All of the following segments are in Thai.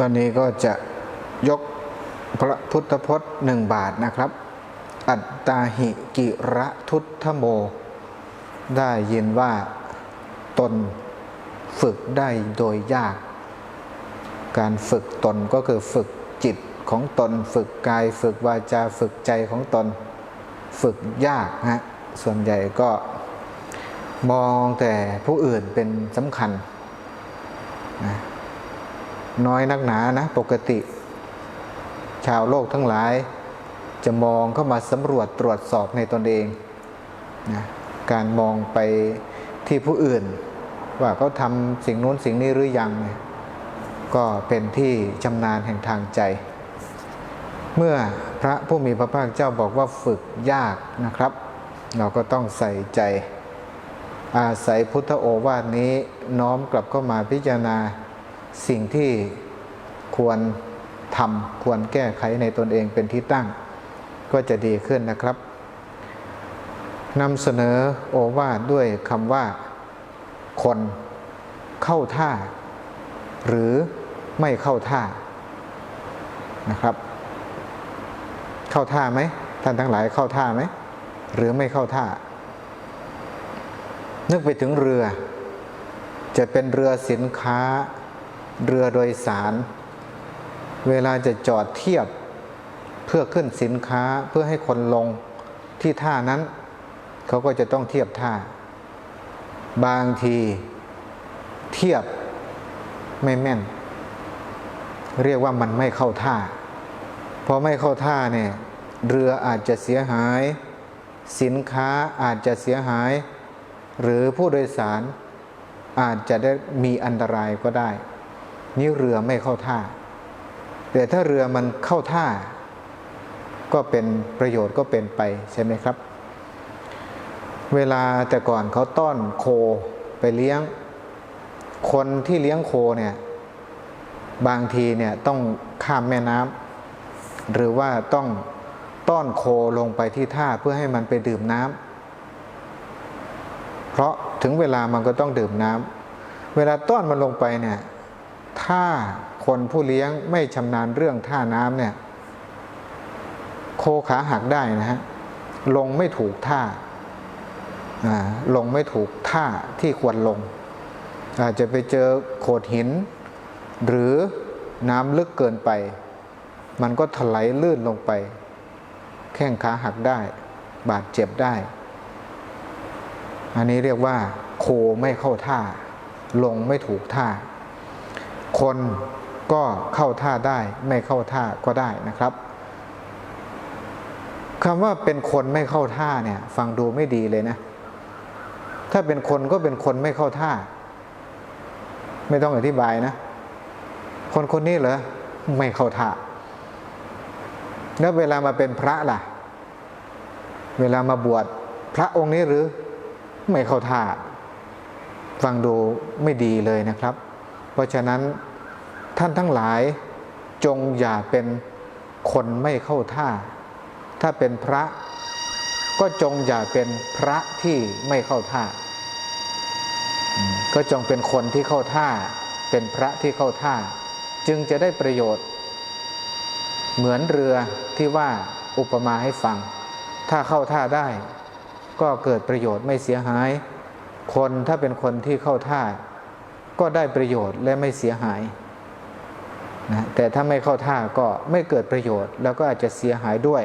วันนี้ก็จะยกพระพุทธพจน์หนึ่งบาทนะครับ อัตตาหิกิระทุตถโม ได้ยินว่าตนฝึกได้โดยยาก การฝึกตนก็คือฝึกจิตของตน ฝึกกาย ฝึกวาจา ฝึกใจของตน ฝึกยากฮะส่วนใหญ่ก็มองแต่ผู้อื่นเป็นสำคัญนะ น้อยนักหนานะปกติ ชาวโลกทั้งหลาย จะมองเข้ามาสำรวจตรวจสอบในตนเองนะการมองไปที่ผู้อื่น ว่าเขาทำสิ่งนู้นสิ่งนี้หรือยัง ก็เป็นที่ชำนาญแห่งทางใจ เมื่อพระผู้มีพระภาคเจ้าบอกว่าฝึกยากนะครับ เราก็ต้องใส่ใจ อาศัยพุทธโอวาทนี้น้อมกลับเข้ามาพิจารณา สิ่งที่ควรทำควรแก้ไขในตนเองเป็นที่ตั้ง ก็จะดีขึ้นนะครับนำเสนอโอวาทด้วยคำว่า คนเข้าท่า หรือไม่เข้าท่านะครับ เข้าท่าไหมท่านทั้งหลายเข้าท่าไหมหรือไม่เข้าท่า นึกไปถึงเรือ จะเป็นเรือสินค้า เรือโดยสาร เวลาจะจอดเทียบเพื่อขึ้นสินค้าเพื่อให้คนลงที่ท่านั้น เขาก็จะต้องเทียบท่า บางทีเทียบไม่แม่น เรียกว่ามันไม่เข้าท่าพอไม่เข้าท่าเนี่ยเรืออาจจะเสียหาย สินค้าอาจจะเสียหาย หรือผู้โดยสารอาจจะได้มีอันตรายก็ได้ นี่เรือไม่เข้าท่า แต่ถ้าเรือมันเข้าท่า ก็เป็นประโยชน์ก็เป็นไปใช่ไหมครับ เวลาแต่ก่อนเขาต้อนโคไปเลี้ยง คนที่เลี้ยงโคเนี่ยบางทีเนี่ยต้องข้ามแม่น้ำหรือว่าต้องต้อนโคลงไปที่ท่าเพื่อให้มันไปดื่มน้ำเพราะถึงเวลามันก็ต้องดื่มน้ำเวลาต้อนมันลงไปเนี่ย ถ้าคนผู้เลี้ยงไม่ชำนาญเรื่องท่าน้ำเนี่ย โคขาหักได้นะฮะ ลงไม่ถูกท่า ลงไม่ถูกท่าที่ควรลง อาจจะไปเจอโขดหิน หรือน้ำลึกเกินไป มันก็ถลายลื่นลงไป แข้งขาหักได้ บาดเจ็บได้ อันนี้เรียกว่า โคไม่เข้าท่า ลงไม่ถูกท่า คนก็เข้าท่าได้ไม่เข้าท่าก็ได้นะครับคำว่าเป็นคนไม่เข้าท่าเนี่ย ฟังดูไม่ดีเลยนะ ถ้าเป็นคนก็เป็นคนไม่เข้าท่า ไม่ต้องอธิบายนะ คนคนนี้เหรอไม่เข้าท่าแล้วเวลามาเป็นพระล่ะ เวลามาบวชพระองค์นี้หรือ ไม่เข้าท่า ฟังดูไม่ดีเลยนะครับ เพราะฉะนั้นท่านทั้งหลายจงอย่าเป็นคนไม่เข้าท่า ถ้าเป็นพระ ก็จงอย่าเป็นพระที่ไม่เข้าท่า ก็จงเป็นคนที่เข้าท่า เป็นพระที่เข้าท่า จึงจะได้ประโยชน์ เหมือนเรือที่ว่าอุปมาให้ฟัง ถ้าเข้าท่าได้ ก็เกิดประโยชน์ไม่เสียหาย คนถ้าเป็นคนที่เข้าท่า ก็ได้ประโยชน์และไม่เสียหายนะแต่ถ้าไม่เข้าท่าก็ไม่เกิดประโยชน์ แล้วก็อาจจะเสียหายด้วย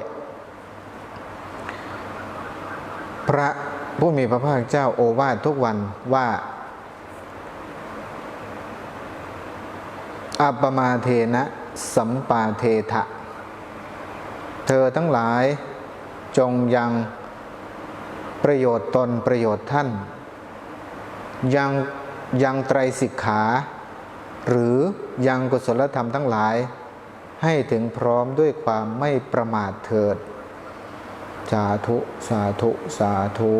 พระผู้มีพระภาคเจ้าโอวาททุกวันว่าอัปมาเทนะสัมปาเทถะเธอทั้งหลายจงยังประโยชน์ตนประโยชน์ท่าน ยัง ยังไตรสิกขา หรือยังกุศลธรรมทั้งหลาย ให้ถึงพร้อมด้วยความไม่ประมาทเถิด สาธุ สาธุ สาธุ